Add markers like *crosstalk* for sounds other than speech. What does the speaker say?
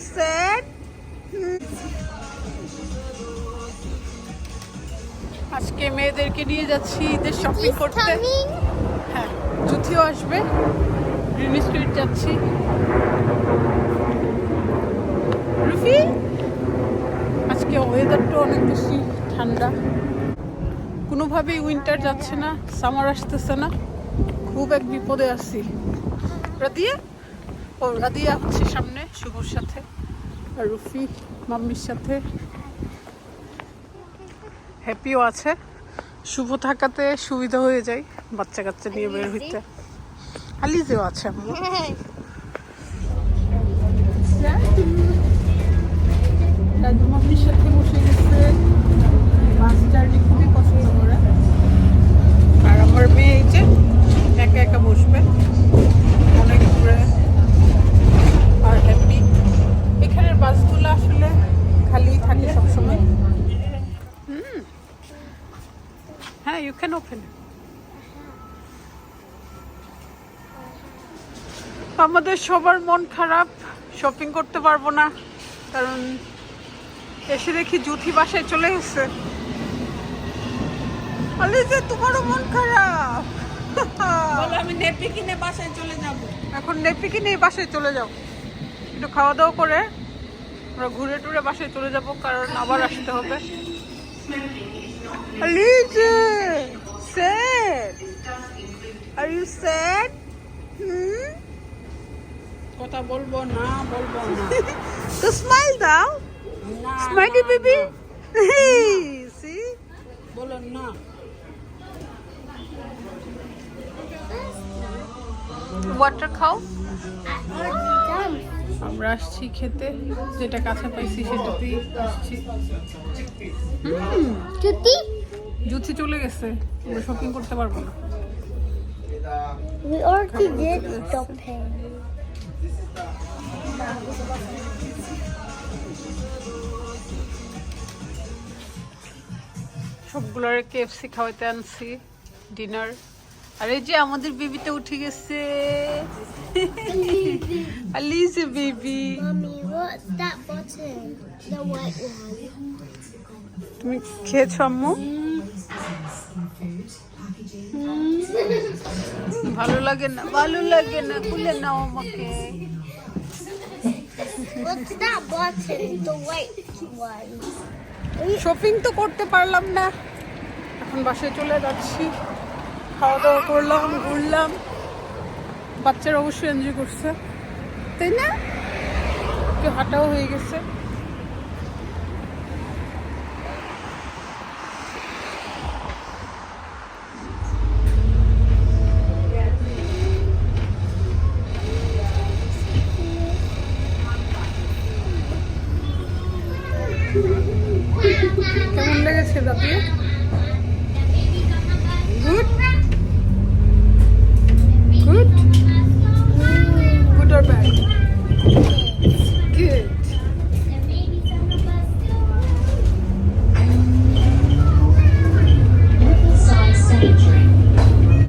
set. আজকে মেয়েদেরকে নিয়ে যাচ্ছি ঈদের শপিং করতে। হ্যাঁ জুথিও আসবে। গ্রিন স্ট্রিট যাচ্ছি। রুফি? আজকে ওয়েদারটা অনেক বেশি ঠান্ডা। কোনোভাবেই উইন্টার যাচ্ছে না সামার আসতেছে না। খুব এক বিপদে আছি। রাদিয়া? ও রাদিয়া হচ্ছে সামনে শুভর সাথে আর রুফি মাম্মির সাথে। হ্যাপিও আছে। শুভ থাকাতে সুবিধা হয়ে যায় বাচ্চা কাচ্চা নিয়ে বের হইতে। আলিজেও আছে আম্মু দাদু মাম্মির সাথে বসে গেছে বাস জার্নি খুবই পছন্দ করে আর আমার মেয়ে এই যে একা একা বসবে অনেক ঘুরে আর হ্যাপি এখানের বাসগুলো আসলে খালি থাকে সবসময় হুম হ্যাঁ ইউ ক্যান ওপেন আমাদের সবার মন খারাপ শপিং করতে পারব না কারণ এসে দেখি জুথি বাসায় চলে গেছে। আলিজে তোমারও মন খারাপ। বলো আমি নেপি কিনে বাসায় চলে যাব। এখন নেপিকে কিনে বাসায় চলে যাও। একটু খাওয়া দাওয়া করে আমরা ঘুরে টুরে বাসায় চলে যাব কারণ আবার আসতে হবে। আলিজে sad are you sad hmm কথা বলব না বলব না তো স্মাইল দাও না, স্মাইলি না, বেবি না। সি বলো না ওয়াটার খাও Done. আমরা আসছি খেতে। যেটা কাছে পাইছি সেটাতেই আসছি। জুতি. জুথি চলে গেছে। আমরা শপিং করতে পারব না। We already did shopping. সবগুলোর কেএফসি খাওয়াতে আনছি। ডিনার আর এই যে আমাদের বেবিটা উঠে গেছে। *laughs* আলিজে বেবি. তুমি খেয়েছো আম্মু? ভালো লাগে না ভালো লাগে না খুলে নাও আমাকে. শপিং তো করতে পারলাম না। এখন বাসায় চলে যাচ্ছি। খাওয়া দাওয়া করলাম, ঘুরলাম। বাচ্চারা অবশ্যই এনজয় করছে। তাই না? একটু হাঁটাও হয়ে গেছে। কেমন লেগেছে দাদি?